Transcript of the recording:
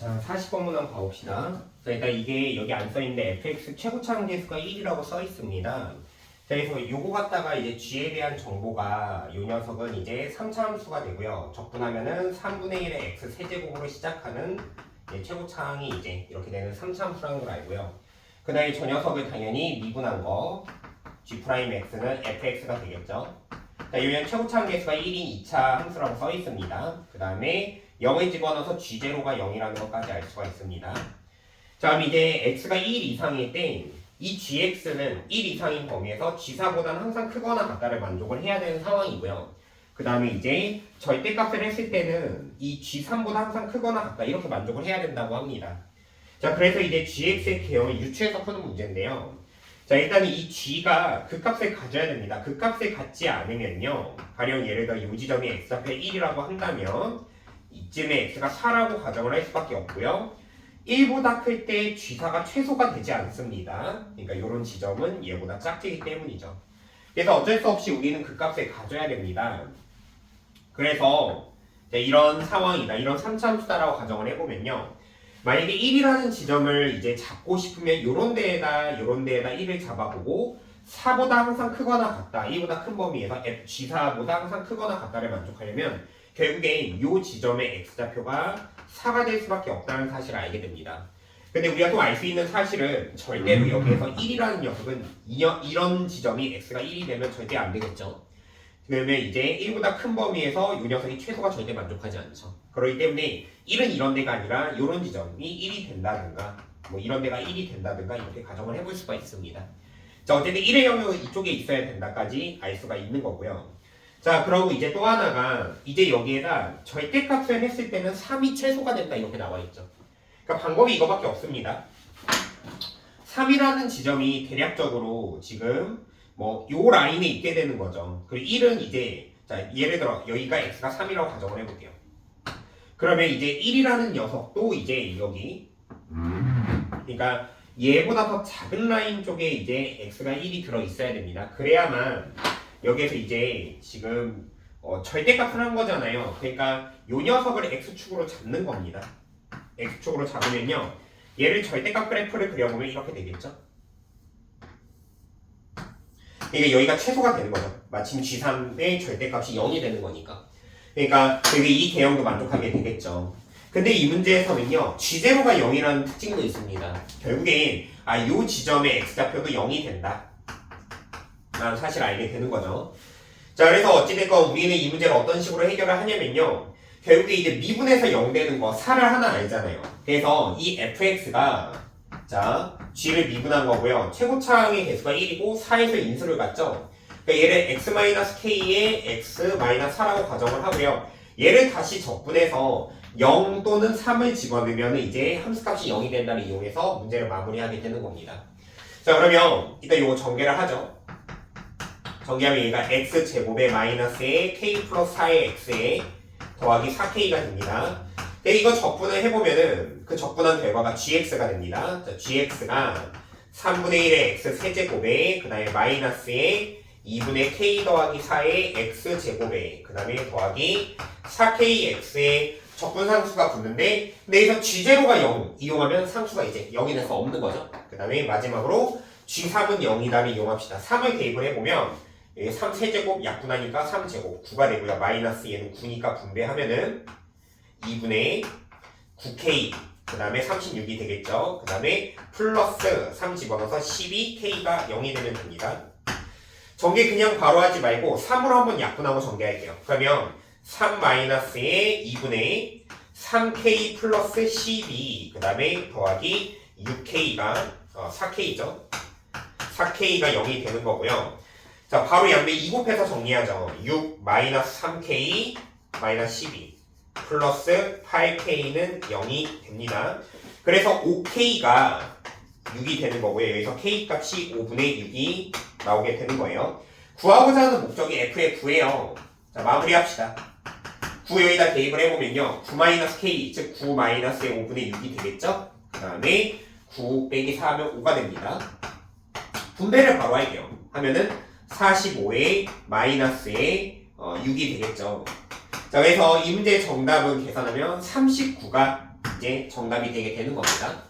자, 40번문 한번. 자, 일단 이게 여기 안 써있는데 fx 최고 차항 계수가 1이라고 써있습니다. 자, 그래서 요거 갖다가 이제 g에 대한 정보가 요 녀석은 이제 3차 함수가 되고요. 적분하면은 3분의 1의 x 세제곱으로 시작하는 이제 최고 차항이 이제 이렇게 되는 3차 함수라는 걸 알고요. 그 다음에 저 녀석을 당연히 미분한 거 g'x는 fx가 되겠죠. 자, 요년 최고 차항 계수가 1인 2차 함수라고 써 있습니다. 그 다음에 0을 집어넣어서 G0가 0이라는 것까지 알 수가 있습니다. 자, 그럼 이제 X가 1 이상일 때 이 GX는 1 이상인 범위에서 G4보다는 항상 크거나 같다를 만족을 해야 되는 상황이고요. 그 다음에 이제 절대값을 했을 때는 이 G3보다 항상 크거나 같다 이렇게 만족을 해야 된다고 합니다. 자, 그래서 이제 GX의 개형을 유추해서 푸는 문제인데요. 자, 일단 이 G가 그 값을 가져야 됩니다. 그 값을 갖지 않으면요. 가령 예를 들어 이 지점이 X좌표 1이라고 한다면 이쯤에 x가 4라고 가정을 할 수밖에 없고요. 1보다 클 때 g4가 최소가 되지 않습니다. 그러니까 이런 지점은 얘보다 작기 때문이죠. 그래서 어쩔 수 없이 우리는 그 값을 가져야 됩니다. 그래서 이런 상황이다. 이런 3차함수다라고 가정을 해보면요. 만약에 1이라는 지점을 이제 잡고 싶으면 이런 데에다 이런 데에다 1을 잡아보고 4보다 항상 크거나 같다. 1보다 큰 범위에서 G4보다 항상 크거나 같다를 만족하려면 결국에 이 지점의 x좌표가 4가 될 수밖에 없다는 사실을 알게 됩니다. 근데 우리가 또 알 수 있는 사실은 절대로 여기에서 1이라는 녀석은 이런 지점이 x가 1이 되면 절대 안 되겠죠. 그러면 이제 1보다 큰 범위에서 이 녀석이 최소가 절대 만족하지 않죠. 그렇기 때문에 1은 이런 데가 아니라 이런 지점이 1이 된다든가 뭐 이런 데가 1이 된다든가 이렇게 가정을 해볼 수가 있습니다. 자 어쨌든 1의 영역은 이쪽에 있어야 된다까지 알 수가 있는 거고요. 자, 그러고 이제 또 하나가 이제 여기에다 절대값을 했을 때는 3이 최소가 된다 이렇게 나와 있죠. 그러니까 방법이 이거밖에 없습니다. 3이라는 지점이 대략적으로 지금 뭐 요 라인에 있게 되는 거죠. 그리고 1은 이제 자, 예를 들어 여기가 x가 3이라고 가정을 해 볼게요. 그러면 이제 1이라는 녀석도 이제 여기 그러니까 얘보다 더 작은 라인 쪽에 이제 x가 1이 들어 있어야 됩니다. 그래야만 여기에서 이제 지금 어, 절대값을 한 거잖아요. 그러니까 요 녀석을 x축으로 잡는 겁니다. x축으로 잡으면요. 얘를 절대값 그래프를 그려보면 이렇게 되겠죠. 이게 여기가 최소가 되는 거죠. 마침 G3의 절대값이 0이 되는 거니까. 그러니까 여기 이 개형도 만족하게 되겠죠. 근데 이 문제에서는요, G0가 0이라는 특징도 있습니다. 결국엔, 아, 요 지점의 x좌표도 0이 된다. 라는 사실을 알게 되는 거죠. 자, 그래서 어찌됐건 우리는 이 문제를 어떤 식으로 해결을 하냐면요. 결국에 이제 미분에서 0 되는 거, 4를 하나 알잖아요. 그래서 이 fx가, 자, g를 미분한 거고요. 최고차항의 개수가 1이고 4에서 인수를 갖죠. 그러니까 얘를 x-k에 x-4라고 가정을 하고요. 얘를 다시 적분해서 0 또는 3을 집어넣으면 이제 함수값이 0이 된다를 이용해서 문제를 마무리하게 되는 겁니다. 자, 그러면 일단 이거 전개를 하죠. 정리하면 얘가 x 제곱에 마이너스에 k 플러스 4의 x에 더하기 4k가 됩니다. 근데 이거 적분을 해보면은 그 적분한 결과가 gx가 됩니다. 자, gx가 3분의 1의 x 세제곱에 그 다음에 마이너스에 2분의 k 더하기 4의 x 제곱에 그 다음에 더하기 4kx의 적분 상수가 붙는데 근데 여기서 g0가 0 이용하면 상수가 이제 0이 돼서 없는 거죠. 그 다음에 마지막으로 g3은 0이다를 이용합시다. 3을 대입을 해보면 여기 3세제곱 약분하니까 3제곱 9가 되고요. 마이너스 얘는 9니까 분배하면은 2분의 9k 그 다음에 36이 되겠죠. 그 다음에 플러스 3 집어넣어서 12k가 0이 되면 됩니다. 전개 그냥 바로 하지 말고 3으로 한번 약분하고 전개할게요. 그러면 3 마이너스에 2분의 3k 플러스 12 그 다음에 더하기 6k가 어, 4k죠. 4k가 0이 되는 거고요. 자, 바로 양배 2 곱해서 정리하죠. 6 마이너스 3k 마이너스 12 플러스 8k는 0이 됩니다. 그래서 5k가 6이 되는 거고요. 여기서 k 값이 5분의 6이 나오게 되는 거예요. 구하고자 하는 목적이 f의 9예요. 자, 마무리합시다. 9 여기다 대입을 해보면요. 9 마이너스 k, 즉9 마이너스의 5분의 6이 되겠죠? 그 다음에 9 빼기 4 하면 5가 됩니다. 분배를 바로 할게요. 하면은 45에 마이너스에 어, 6이 되겠죠. 자, 그래서 이 문제의 정답은 계산하면 39가 이제 정답이 되게 되는 겁니다.